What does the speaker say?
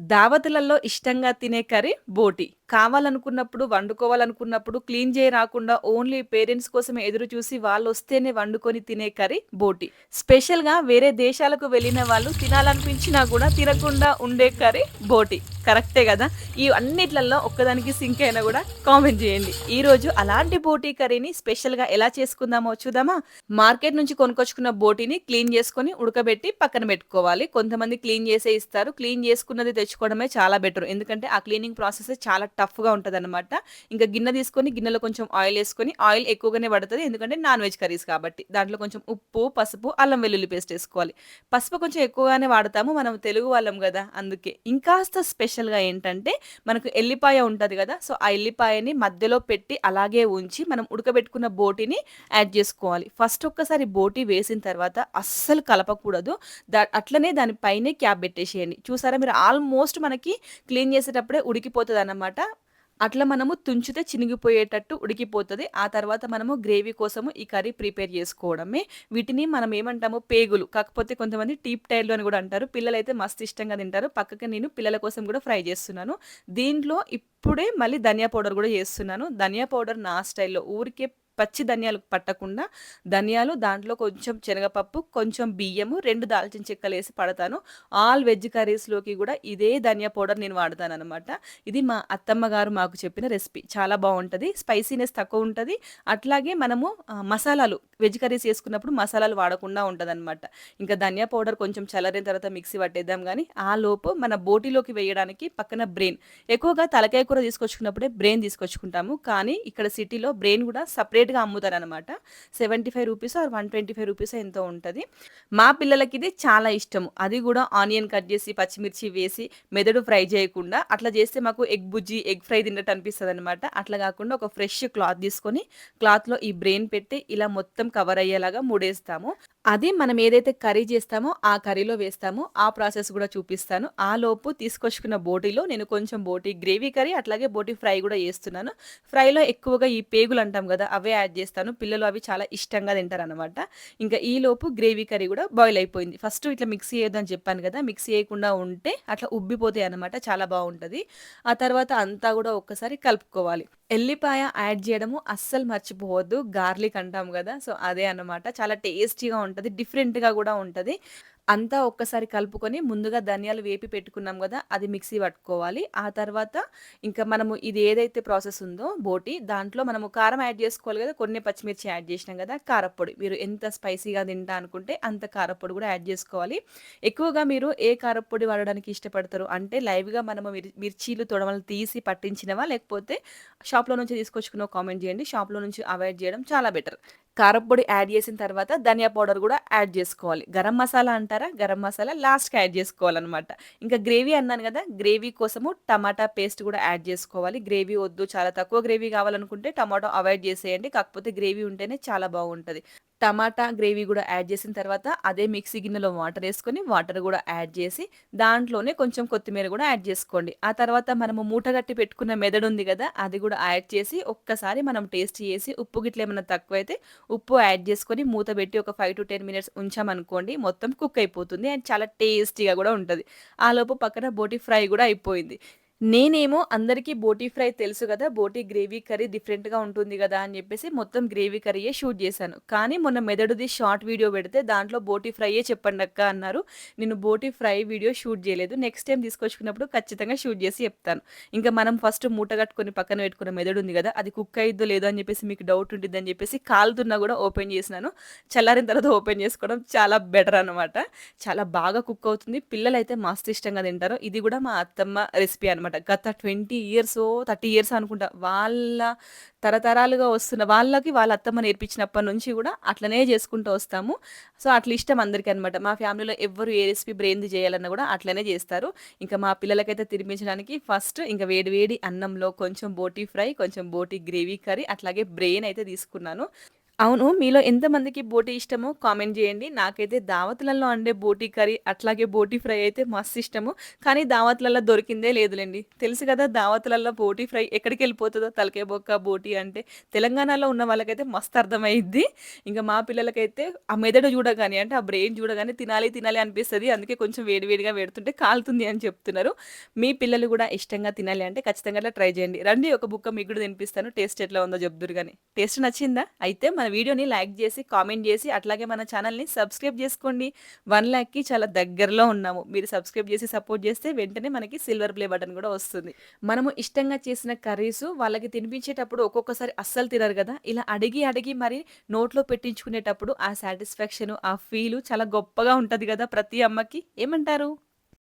దావతులలో ఇష్టంగా తినే కర్రీ బోటి. కావాలనుకున్నప్పుడు, వండుకోవాలనుకున్నప్పుడు క్లీన్ చేయ రాకుండా ఓన్లీ పేరెంట్స్ కోసమే ఎదురు చూసి వాళ్ళొస్తేనే వండుకొని తినే కర్రీ బోటి. స్పెషల్‌గా వేరే దేశాలకు వెళ్ళిన వాళ్ళు తినాలనిపించినా కూడా తినకుండా ఉండే కర్రీ బోటి. కరెక్టే కదా ఈ అన్నిట్లలో ఒక్కదానికి సింక్ అయినా కూడా కామెంట్ జేయండి. ఈరోజు అలాంటి బోటీ కర్రీని స్పెషల్‌గా ఎలా చేసుకుందామో చూద్దామా? మార్కెట్ నుంచి కొనుకొచ్చుకున్న బోటీని క్లీన్ చేసుకొని, ఉడకబెట్టి పక్కన పెట్టుకోవాలి. కొంతమంది క్లీన్ చేసే ఇస్తారు. క్లీన్ చేసుకున్నది తెచ్చుకోవడమే చాలా బెటర్. ఎందుకంటే ఆ క్లీనింగ్ ప్రాసెస్ చాలా టఫ్‌గా ఉంటదనమాట. ఇంకా గిన్నె తీసుకొని గిన్నెలో కొంచెం ఆయిల్ వేసుకొని ఆయిల్ ఎక్కువగానే పడుతుంది ఎందుకంటే నాన్ వెజ్ కర్రీస్ కాబట్టి. దాంట్లో కొంచెం ఉప్పు, పసుపు, అల్లం వెల్లుల్లి పేస్ట్ వేసుకోవాలి పసుపు కొంచెం ఎక్కువగానే వాడతాము. మనం తెలుగు వాళ్ళం కదా అందుకే. ఇంకాస్త స్పెషల్‌గా ఏంటంటే మనకు ఎల్లిపాయ ఉంటుంది కదా సో, ఆ ఎల్లిపాయని మధ్యలో పెట్టి అలాగే ఉంచి మనం ఉడకబెట్టుకున్న బోటిని యాడ్ చేసుకోవాలి ఫస్ట్ ఒక్కసారి బోటి వేసిన తర్వాత అస్సలు కలపకూడదు. దా అట్లనే దానిపైనే క్యాప్ పెట్టేసేయండి. చూసారా మీరు ఆల్మోస్ట్ మనకి క్లీన్ చేసేటప్పుడే ఉడికిపోతదనమాట. అట్లా మనము తుంచితే చినిగిపోయేటట్టు ఉడికిపోతుంది ఆ తర్వాత మనము గ్రేవీ కోసము ఈ కర్రీ ప్రిపేర్ చేసుకోవడమే. వీటిని మనం ఏమంటాము పేగులు. కాకపోతే కొంతమంది టీప్ టైర్లు అని కూడా అంటారు. పిల్లలైతే మస్తు ఇష్టంగా తింటారు. పక్కకి నేను పిల్లల కోసం కూడా ఫ్రై చేస్తున్నాను దీంట్లో ఇప్పుడే మళ్ళీ ధనియా పౌడర్ కూడా చేస్తున్నాను ధనియా పౌడర్ నా స్టైల్‌లో ఊరికే పచ్చి ధనియాలు పట్టకుండా ధనియాలు దాంట్లో కొంచెం శనగపప్పు, కొంచెం బియ్యము, రెండు దాల్చిన చెక్కలు వేసి పడతాను. ఆల్ వెజ్ కర్రీస్‌లోకి కూడా ఇదే ధనియా పౌడర్ నేను వాడతాననమాట. ఇది మా అత్తమ్మ గారు మాకు చెప్పిన రెసిపీ. చాలా బాగుంటుంది స్పైసీనెస్ తక్కువ ఉంటుంది అట్లాగే మనము మసాలాలు వెజ్ కర్రీస్ చేసుకున్నప్పుడు మసాలాలు వాడకుండా ఉంటుంది అనమాట ఇంకా ధనియా పౌడర్ కొంచెం చల్లరిన తర్వాత మిక్సీ పట్టేద్దాం కానీ ఆ లోపు మన బోటీలోకి వేయడానికి పక్కన బ్రెయిన్. ఎక్కువగా తలకాయ కూర తీసుకొచ్చుకున్నప్పుడే బ్రెయిన్ తీసుకొచ్చుకుంటాము. కానీ ఇక్కడ సిటీలో బ్రెయిన్ కూడా సపరేట్ సపరేట్గా అమ్ముతారనమాట. రూ. 75 or one twenty five rupees ఎంతో ఉంటుంది మా పిల్లలకి ఇది చాలా ఇష్టము. అది కూడా ఆనియన్ కట్ చేసి పచ్చిమిర్చి వేసి, మెదడు ఫ్రై చేయకుండా అట్లా చేస్తే మాకు ఎగ్ బుజ్జి, ఎగ్ ఫ్రై తిన్నట్టు అనమాట అట్లా కాకుండా ఒక ఫ్రెష్ క్లాత్ తీసుకొని, క్లాత్‌లో ఈ బ్రెయిన్ పెట్టి ఇలా మొత్తం కవర్ అయ్యేలాగా ముడేస్తాము. అది మనం ఏదైతే కర్రీ చేస్తామో ఆ కర్రీలో వేస్తాము. ఆ ప్రాసెస్ కూడా చూపిస్తాను. ఆ లోపు తీసుకొచ్చుకున్న బోటీలో నేను కొంచెం బోటీ గ్రేవీ కర్రీ అట్లాగే బోటీ ఫ్రై కూడా చేస్తున్నాను ఫ్రైలో ఎక్కువగా ఈ పేగులు అంటాం కదా అవే యాడ్ చేస్తాను పిల్లలు అవి చాలా ఇష్టంగా తింటారు అనమాట ఇంకా ఈలోపు గ్రేవీ కర్రీ కూడా బాయిల్ అయిపోయింది. ఫస్ట్ ఇట్లా మిక్సీ అని చెప్పాను కదా మిక్సీ చేయకుండా ఉంటే అట్లా ఉబ్బిపోతాయి అనమాట చాలా బాగుంటుంది ఆ తర్వాత అంతా కూడా ఒక్కసారి కలుపుకోవాలి. ఎల్లిపాయ యాడ్ చేయడము అస్సలు మర్చిపోవద్దు. గార్లిక్ అంటాం కదా సో, అదే అన్నమాట. చాలా టేస్టీగా ఉంటుంది డిఫరెంట్‌గా కూడా ఉంటుంది అంతా ఒక్కసారి కలుపుకొని ముందుగా ధనియాలు వేపి పెట్టుకున్నాం కదా అది మిక్సీ పట్టుకోవాలి. ఆ తర్వాత ఇంకా మనము ఇది ఏదైతే ప్రాసెస్ ఉందో బోటి దాంట్లో మనము కారం యాడ్ చేసుకోవాలి కదా కొన్ని పచ్చిమిర్చి యాడ్ చేసినాం కదా కారప్పొడి. మీరు ఎంత స్పైసీగా తింటా అనుకుంటే అంత కారప్పొడి కూడా యాడ్ చేసుకోవాలి ఎక్కువగా మీరు ఏ కారప్పొడి వాడడానికి ఇష్టపడతారు? అంటే లైవ్‌గా మనము మిర్చీలు, తొడమలు తీసి పట్టించినవా? లేకపోతే షాప్‌లో నుంచి తీసుకొచ్చుకున్న కామెంట్ చేయండి షాప్‌లో నుంచి అవాయిడ్ చేయడం చాలా బెటర్. కారప్పొడి యాడ్ చేసిన తర్వాత ధనియా పౌడర్ కూడా యాడ్ చేసుకోవాలి. గరం మసాలా అంటారా? గరం మసాలా లాస్ట్‌కి యాడ్ చేసుకోవాలన్నమాట. ఇంకా గ్రేవీ అన్నాను కదా గ్రేవీ కోసము టమాటా పేస్ట్ కూడా యాడ్ చేసుకోవాలి. గ్రేవీ వద్దు చాలా తక్కువ గ్రేవీ కావాలనుకుంటే టమాటో అవాయిడ్ చేసేయండి. కాకపోతే గ్రేవీ ఉంటేనే చాలా బాగుంటుంది. టమాటా గ్రేవీ కూడా యాడ్ చేసిన తర్వాత అదే మిక్సీ గిన్నెలో వాటర్ వేసుకొని వాటర్ కూడా యాడ్ చేసి దాంట్లోనే కొంచెం కొత్తిమీర కూడా యాడ్ చేసుకోండి ఆ తర్వాత మనము మూటగట్టి పెట్టుకున్న మెదడు ఉంది కదా అది కూడా యాడ్ చేసి ఒక్కసారి మనం టేస్ట్ చేసి ఉప్పు గిట్ల ఏమైనా తక్కువైతే ఉప్పు యాడ్ చేసుకొని మూత పెట్టి ఒక 5-10 మినిట్స్ ఉంచామనుకోండి మొత్తం కుక్ అయిపోతుంది. అండ్ చాలా టేస్టీగా కూడా ఉంటుంది ఆ లోపు పక్కన బోటి ఫ్రై కూడా అయిపోయింది. నేనేమో అందరికీ బోటి ఫ్రై తెలుసు కదా బోటీ గ్రేవీ కర్రీ డిఫరెంట్‌గా ఉంటుంది కదా అని చెప్పేసి మొత్తం గ్రేవీ కర్రీయే షూట్ చేశాను కానీ మొన్న మెదడుది షార్ట్ వీడియో పెడితే దాంట్లో బోటి ఫ్రైయే చెప్పండి అక్క అన్నారు. నేను బోటి ఫ్రై వీడియో షూట్ చేయలేదు నెక్స్ట్ టైం తీసుకొచ్చుకున్నప్పుడు ఖచ్చితంగా షూట్ చేసి చెప్తాను. ఇంకా మనం ఫస్ట్ మూట కట్టుకొని పక్కన పెట్టుకున్న మెదడు ఉంది కదా అది కుక్ అయిద్దో లేదో అని చెప్పేసి మీకు డౌట్ ఉంటుంది అని చెప్పేసి కాలుతున్నా కూడా ఓపెన్ చేసినాను చల్లారిన తర్వాత ఓపెన్ చేసుకోవడం చాలా బెటర్ అనమాట. చాలా బాగా కుక్ అవుతుంది. పిల్లలైతే మస్తు ఇష్టంగా తింటారు. ఇది కూడా మా అత్తమ్మ రెసిపీ అనమాట. గత ట్వంటీ ఇయర్స్ థర్టీ ఇయర్స్ అనుకుంటా. వాళ్ళ తరతరాలుగా వస్తున్న వాళ్ళకి వాళ్ళ అత్తమ్మ నేర్పించినప్పటి నుంచి కూడా అట్లనే చేసుకుంటూ వస్తాము. సో, అట్లా ఇష్టం అందరికీ అనమాట. మా ఫ్యామిలీలో ఎవ్వరు ఏ రెసిపీ బ్రెయిన్‌ది చేయాలన్నా కూడా అట్లనే చేస్తారు ఇంకా మా పిల్లలకైతే తినిపించడానికి ఫస్ట్ ఇంకా వేడి వేడి అన్నంలో కొంచెం బోటీ ఫ్రై, కొంచెం బోటి గ్రేవీ కర్రీ అట్లాగే బ్రెయిన్ అయితే తీసుకున్నాను. అవును. మీలో ఎంతమందికి బోటీ ఇష్టమో కామెంట్ చేయండి నాకైతే దావతులలో అండే బోటీ కర్రీ, అట్లాగే బోటీ ఫ్రై అయితే మస్తిష్టము. కానీ దావతులలో దొరికిందే లేదులేండి తెలుసు కదా దావతులలో బోటీ ఫ్రై ఎక్కడికి వెళ్ళిపోతుందో తలకే బొక్క, బోటీ అంటే. తెలంగాణలో ఉన్న వాళ్ళకైతే మస్తు అర్థమైద్ది. ఇంకా మా పిల్లలకైతే ఆ మెదడు చూడగానే అంటే ఆ బ్రెయిన్ చూడగానే తినాలి, తినాలి అనిపిస్తుంది అందుకే కొంచెం వేడివేడిగా పెడుతుంటే కాలుతుంది అని చెప్తున్నారు. మీ పిల్లలు కూడా ఇష్టంగా తినాలి అంటే ఖచ్చితంగా ట్రై చేయండి రండి ఒక బుక్క మీకు కూడా తినిపిస్తాను. టేస్ట్ ఎట్లా ఉందో చెప్తురు కానీ టేస్ట్ నచ్చిందా? అయితే మన వీడియోని లైక్ చేసి కామెంట్ చేసి అట్లాగే మన ఛానల్‌ని సబ్స్క్రైబ్ చేసుకోండి వన్ ల్యాక్కి చాలా దగ్గరలో ఉన్నాము. మీరు సబ్స్క్రైబ్ చేసి సపోర్ట్ చేస్తే వెంటనే మనకి సిల్వర్ ప్లే బటన్ కూడా వస్తుంది. మనము ఇష్టంగా చేసిన కర్రీసు వాళ్ళకి తినిపించేటప్పుడు ఒక్కొక్కసారి అస్సలు తినరు కదా ఇలా అడిగి, అడిగి మరి నోట్లో పెట్టించుకునేటప్పుడు ఆ సాటిస్ఫాక్షను, ఆ ఫీలు చాలా గొప్పగా ఉంటుంది కదా ప్రతి అమ్మకి. ఏమంటారు?